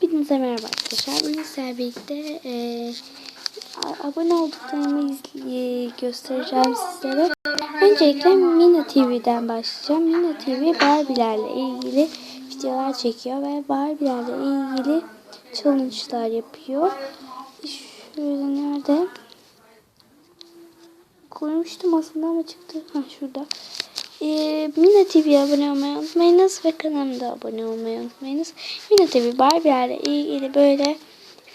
Hepinize merhaba arkadaşlar. Bugün sizlerle birlikte e, abone olduklarımı izle- göstereceğim sizlere. Öncelikle Mina TV'den başlayacağım. Mina TV Barbie'lerle ilgili videolar çekiyor ve Barbie'lerle ilgili challenge'lar yapıyor. Şurada nerede? Koymuştum aslında ama çıktı. Ha şurada. Ee, Mina TV'ye abone olmayı unutmayınız ve kanalıma da abone olmayı unutmayınız. Mina TV Barbie'lerle ilgili böyle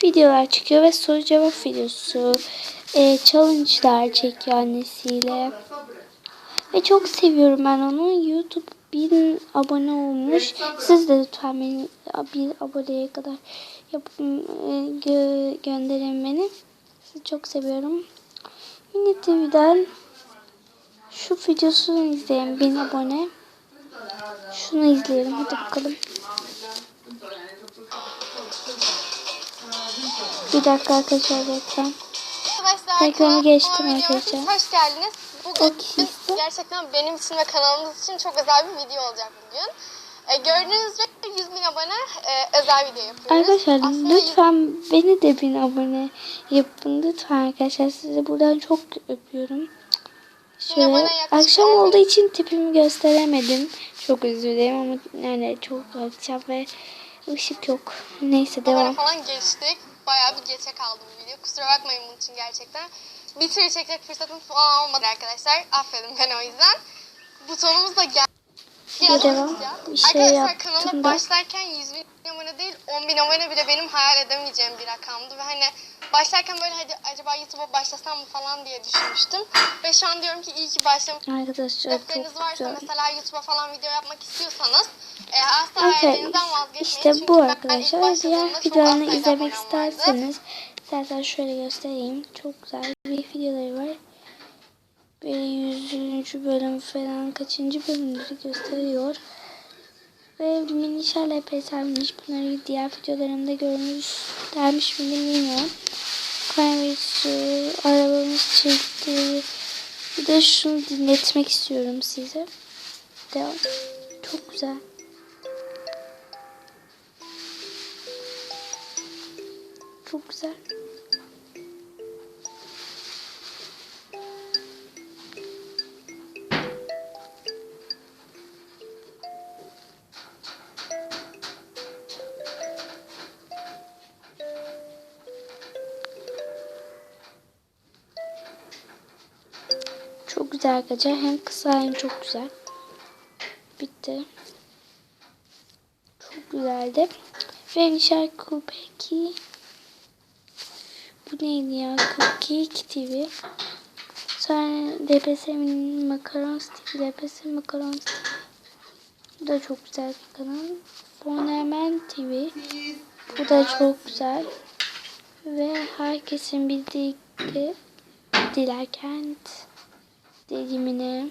videolar çekiyor ve soru cevap videosu, e, challenge'lar çekiyor annesiyle. Ve çok seviyorum ben onu. YouTube bin abone olmuş. Siz de lütfen beni bir aboneye kadar yapın, e, gö- gönderin beni. Sizi çok seviyorum. Mina TV'den şu videosunu izleyin. Bin abone. Şunu izleyelim. Hadi bakalım. Bir dakika arkadaşlar. Arkadaşlar Reklamı geçtim arkadaşlar. Hoş geldiniz. Bugün kişisi. gerçekten benim için ve kanalımız için çok özel bir video olacak bugün. E, gördüğünüz üzere 100 bin abone e, özel video yapıyoruz. Arkadaşlar Aslında lütfen beni de bin abone yapın. Lütfen arkadaşlar sizi buradan çok öpüyorum. Şöyle akşam 10 bin. olduğu için tipimi gösteremedim. Çok özür dilerim ama yani çok akşam ve ışık yok. Neyse devam. falan geçtik. Bayağı bir geçe kaldı bu video. Kusura bakmayın bunun için gerçekten. Bir türlü çekecek fırsatım falan olmadı arkadaşlar. Affedin beni o yüzden. Butonumuz da gel. Bir devam. Bir şey Arkadaşlar kanala da. başlarken 100 bin abone değil 10 bin abone bile benim hayal edemeyeceğim bir rakamdı. Ve hani başlarken böyle hadi acaba YouTube'a başlasam mı falan diye düşünmüştüm. Ve şu an diyorum ki iyi ki başlamışım. Arkadaşlar Hedefleriniz çok varsa güzel. mesela YouTube'a falan video yapmak istiyorsanız e, asla Evet, hayallerinizden vazgeçmeyin. işte Çünkü bu ilk arkadaşlar. Diğer videolarını izlemek isterseniz zaten şöyle göstereyim. Çok güzel bir videoları var. Ve 100. bölüm falan kaçıncı bölümleri gösteriyor. Ve minişer LPS'miş. Bunları diğer videolarımda görmüş dermiş mi bilmiyorum. Kaymış arabamız çekti. Bir de şunu dinletmek istiyorum size. Devam. Çok güzel. Çok güzel. Güzel arkadaşlar. Hem kısa hem çok güzel. Bitti. Çok güzeldi. Ve Nişar Kupeki bu neydi ya? Cupcake TV. Sonra DPS'nin Macarons TV. DPS Macarons TV. Bu da çok güzel bir kanal. Fonemen TV. Bu da çok güzel. Ve herkesin bildiği Dilerkent dilimine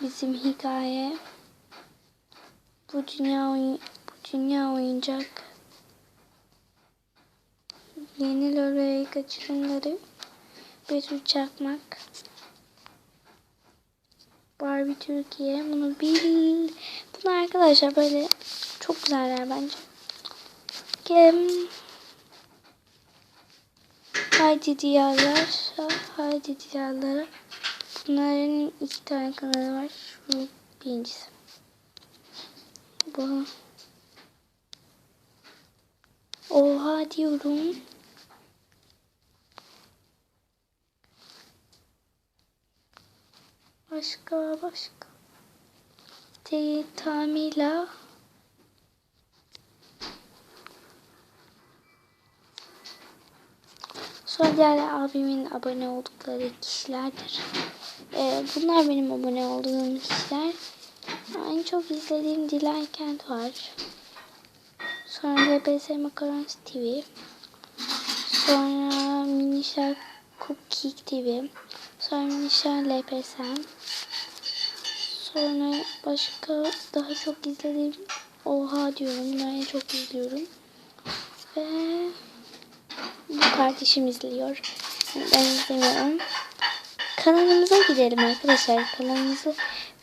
bizim hikaye bu dünya bu dünya oyuncak. Yeni Lora'yı kaçırımları Betül Çakmak. Barbie Türkiye bunu bil. Bunu arkadaşlar böyle çok güzeller bence. Gem Haydi diyarlar Haydi diyarlara Bunların iki tane kanalı var. Şu birincisi. Bu. Oha diyorum. Başka başka. Te Tamila. Sonra diğer abimin abone oldukları kişilerdir. Ee, bunlar benim abone olduğum kişiler. En çok izlediğim Dilay Kent var. Sonra LBS Makarons TV. Sonra Minişer Cupcake TV. Sonra Minişer LPSM. Sonra başka daha çok izlediğim Oha diyorum. Bunları en çok izliyorum. Ve bu kardeşim izliyor. Ben izlemiyorum. Kanalımıza gidelim arkadaşlar. Kanalımızı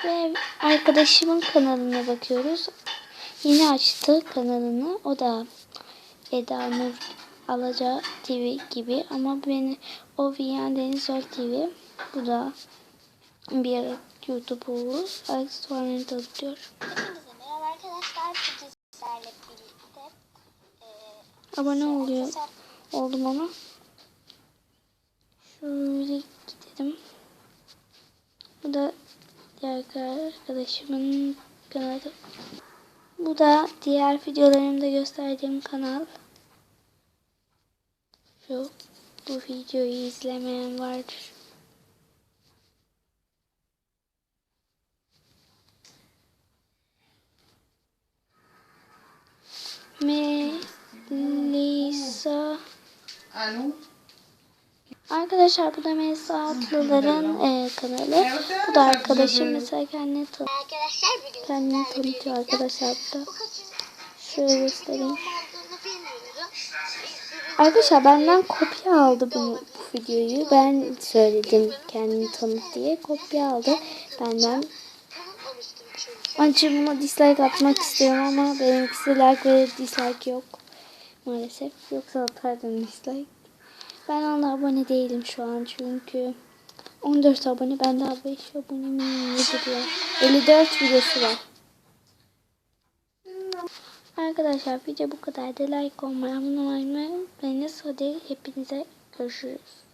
ve arkadaşımın kanalına bakıyoruz. yeni açtı kanalını. O da Eda Nur Alaca TV gibi ama beni o Viyan Deniz Ol TV. Bu da bir YouTube'u sonra tanıtıyor. Hepinize merhaba arkadaşlar. Sizlerle birlikte e, Abone oluyor. Oldum ama. Şöyle gidelim. Bu da diğer arkadaşımın kanalı. Bu da diğer videolarımda gösterdiğim kanal. Şu bu videoyu izlemeyen vardır. Arkadaşlar bu da Melisa Atlıların e, kanalı. Bu da arkadaşım mesela kendini, tan Arkadaşlar bugün kendini tanıtıyor arkadaşlar bu da. Şöyle göstereyim. Arkadaşlar benden kopya aldı bunu, bu videoyu. Ben söyledim kendini tanıt diye. Kopya aldı benden. Çünkü. Acımıma dislike atmak istiyorum ama benimkisi like ve dislike yok. Maalesef. Yoksa atardım dislike. Ben ona abone değilim şu an çünkü 14 abone. Ben daha 5 abone miyim? Ne diyor? 54 videosu var. Arkadaşlar video bu kadar. Like olmayı, abone olmayı unutmayınız. Hadi hepinize görüşürüz.